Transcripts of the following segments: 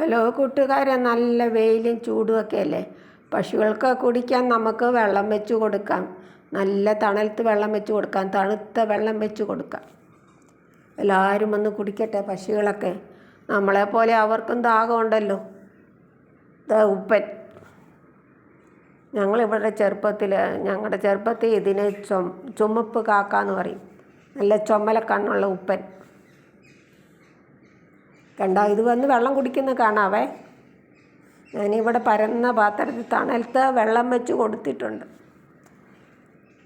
Hello കൂട്ടുകാരെ നല്ല വെയിലും ചൂടുമൊക്കെ അല്ലേ പശുക്കൾക്ക് കുടിക്കാൻ നമുക്ക് വെള്ളം വെച്ച് കൊടുക്കാം. നല്ല തണലത്ത് വെള്ളം വെച്ച് കൊടുക്കാം. തണുത്ത വെള്ളം വെച്ച് കൊടുക്കാം. എല്ലാവരും വന്ന് കുടിക്കട്ടെ പശുക്കളൊക്കെ. നമ്മളെപ്പോലെ അവർക്കും ദാഹമുണ്ടല്ലോ. ഉപ്പൻ. ഞങ്ങളിവിടെ ചെറുപ്പത്തിൽ ഞങ്ങളുടെ ചെറുപ്പത്തിൽ ഇതിനെ ചുമപ്പ് കാക്ക എന്ന് പറയും. നല്ല ചുമല കണ്ണുള്ള ഉപ്പൻ. കണ്ടോ? ഇത് വന്ന് വെള്ളം കുടിക്കുന്ന കാണാവേ. ഞാനിവിടെ പരന്ന പാത്രത്തിൽ തണലത്ത് വെള്ളം വെച്ച് കൊടുത്തിട്ടുണ്ട്.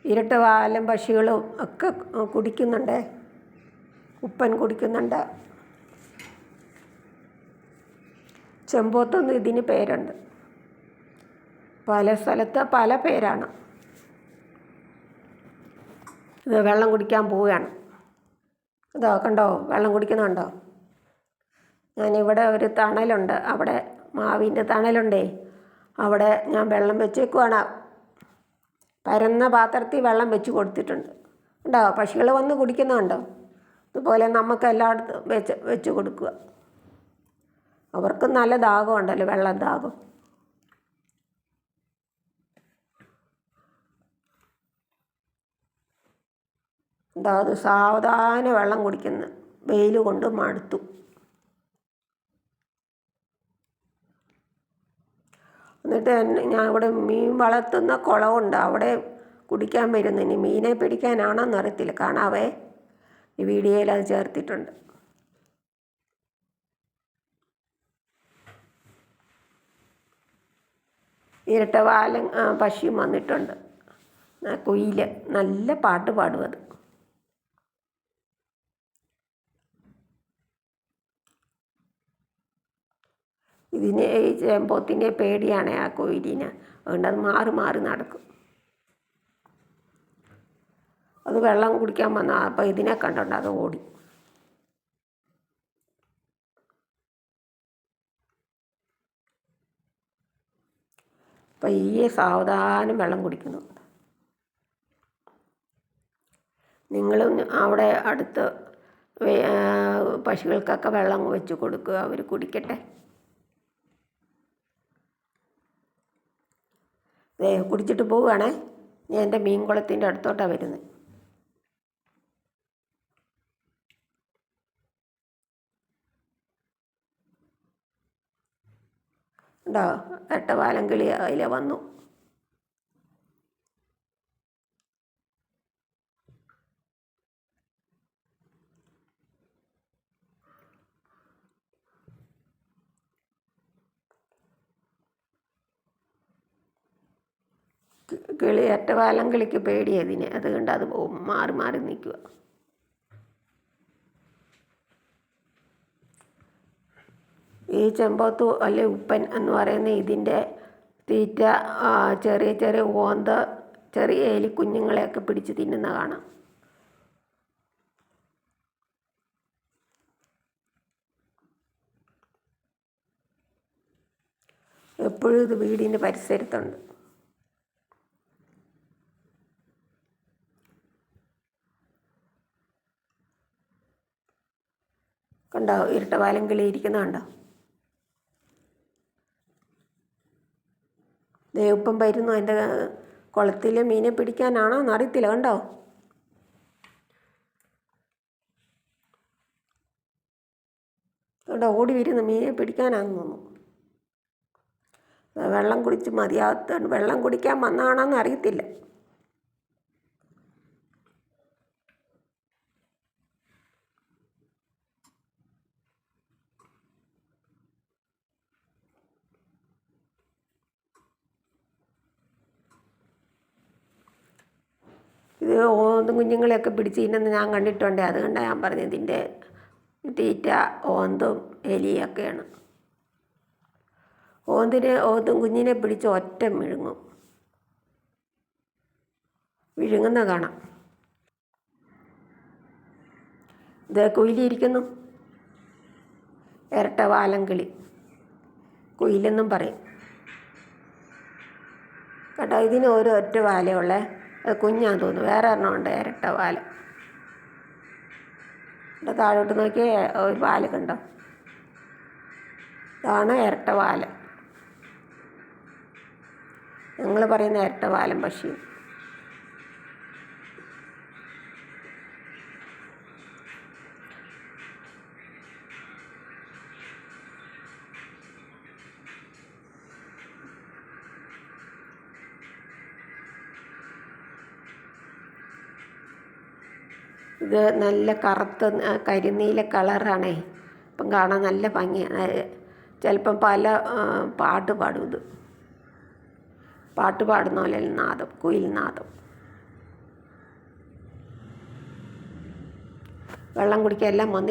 ഇരട്ട വാലും പക്ഷികളും ഒക്കെ കുടിക്കുന്നുണ്ട്. ഉപ്പൻ കുടിക്കുന്നുണ്ട്. ചെമ്പോത്തൊന്നും ഇതിന് പേരുണ്ട്. പല സ്ഥലത്ത് പല പേരാണ്. ഇത് വെള്ളം കുടിക്കാൻ പോവുകയാണ്. ഇതോ കണ്ടോ? വെള്ളം കുടിക്കുന്നുണ്ടോ? ഞാനിവിടെ ഒരു തണലുണ്ട്. അവിടെ മാവിന്റെ തണലുണ്ടേ. അവിടെ ഞാൻ വെള്ളം വെച്ചേക്കുവാണ്. പരന്ന പാത്രത്തിൽ വെള്ളം വെച്ച് കൊടുത്തിട്ടുണ്ട്. ഉണ്ടോ പക്ഷികൾ വന്ന് കുടിക്കുന്നുണ്ടോ? ഇതുപോലെ നമുക്ക് എല്ലായിടത്തും വെച്ച് വെച്ച് കൊടുക്കുക. അവർക്ക് നല്ല ദാഹമുണ്ടല്ലോ വെള്ളം ദാഹം. എന്താ അത് സാവധാനം വെള്ളം കുടിക്കുന്നു വെയിൽ കൊണ്ട് മടുത്തു. എന്നിട്ട് എന്നെ ഞാൻ അവിടെ മീൻ വളർത്തുന്ന കുളമുണ്ട്. അവിടെ കുടിക്കാൻ വരുന്നു. മീനെ പിടിക്കാനാണോന്ന് അറിയത്തില്ല. കാണാവേ ഈ വീഡിയോയിൽ അത് ചേർത്തിട്ടുണ്ട്. ഇരട്ടവാലൻ പശിയും വന്നിട്ടുണ്ട്. കുയിൽ നല്ല പാട്ട് പാടും അത്. ഇതിനെ ഈ ചെമ്പോത്തിനെ പേടിയാണ് ആ കോയിലിനെ. അതുകൊണ്ട് അത് മാറി മാറി നടക്കും. അത് വെള്ളം കുടിക്കാൻ വന്ന അപ്പോൾ ഇതിനെ കണ്ടോണ്ട് അത് ഓടി. അപ്പം ഈ സാവധാനം വെള്ളം കുടിക്കുന്നു. നിങ്ങളും അവിടെ അടുത്ത് പശുക്കൾക്കൊക്കെ വെള്ളം വെച്ച് കൊടുക്കുക. അവർ കുടിക്കട്ടെ. കുടിച്ചിട്ട് പോവുകയാണേ. ഞാൻ എന്റെ മീൻകുളത്തിന്റെ അടുത്തോട്ടാണ് വരുന്നത് ഉണ്ടോ എട്ടവാലം കിളി അതിലെ വന്നു. കിളി ഒറ്റവാലം കിളിക്ക് പേടിയതിനെ അതുകൊണ്ട് അത് മാറി മാറി നിൽക്കുക. ഈ ചെമ്പോത്തു അല്ലെ ഉപ്പൻ എന്ന് പറയുന്ന ഇതിന്റെ തീറ്റ ചെറിയ ചെറിയ ഓന്ത ചെറിയ എലി കുഞ്ഞുങ്ങളെയൊക്കെ പിടിച്ച് തിന്നുന്ന കാണാം. എപ്പോഴും ഇത് വീടിന്റെ പരിസരത്തുണ്ട്. കണ്ടോ? ഇരട്ടവാലം കിളി ഇരിക്കുന്നുണ്ടോ ദേവപ്പം വരുന്നു എന്റെ കുളത്തിൽ മീനെ പിടിക്കാനാണോ എന്നറിയത്തില്ല കണ്ടോ? കണ്ടോ? ഓടി വരുന്നു മീനെ പിടിക്കാനാണെന്ന് തോന്നുന്നു. വെള്ളം കുടിച്ച് മതിയാത്ത വെള്ളം കുടിക്കാൻ വന്നാണോ അറിയത്തില്ല. ഓന്തും കുഞ്ഞുങ്ങളെയൊക്കെ പിടിച്ച് തിന്നുന്ന ഞാൻ കണ്ടിട്ടുണ്ട് അതുകൊണ്ടാണ് ഞാൻ പറഞ്ഞത് ഇതിന്റെ തീറ്റ ഓന്തും എലിയൊക്കെയാണ്. ഓന്തിനെ ഓന്തും കുഞ്ഞിനെ പിടിച്ച് ഒറ്റ വിഴുങ്ങും വിഴുങ്ങുന്ന കാണാം. ഇത് കുയിലിരിക്കുന്നു. ഇരട്ട വാലം കിളി കുയിലെന്നും പറയും. കേട്ടോ ഇതിന് ഓരോ ഒറ്റ വാലയുള്ളേ അത് കുഞ്ഞാന്ന് തോന്നുന്നു. വേറെ ഒരെണ്ണം ഉണ്ട്. ഇരട്ട പാൽ. താഴോട്ട് നോക്കിയാൽ ഒരു പാൽ കണ്ടോ? ഇതാണ് ഇരട്ടവാലൻ ഞങ്ങൾ പറയുന്ന ഇരട്ട പാലം പക്ഷി. ഇത് നല്ല കറുത്ത കരിനീല കളറാണേ. ഇപ്പം കാണാൻ നല്ല ഭംഗിയാണ് ചിലപ്പം പല പാട്ട് പാടും ഇത്. പാട്ട് പാടുന്ന പോലെ നാദം കുയിൽ നാദം. വെള്ളം കുടിക്കാൻ എല്ലാം വന്നിട്ട്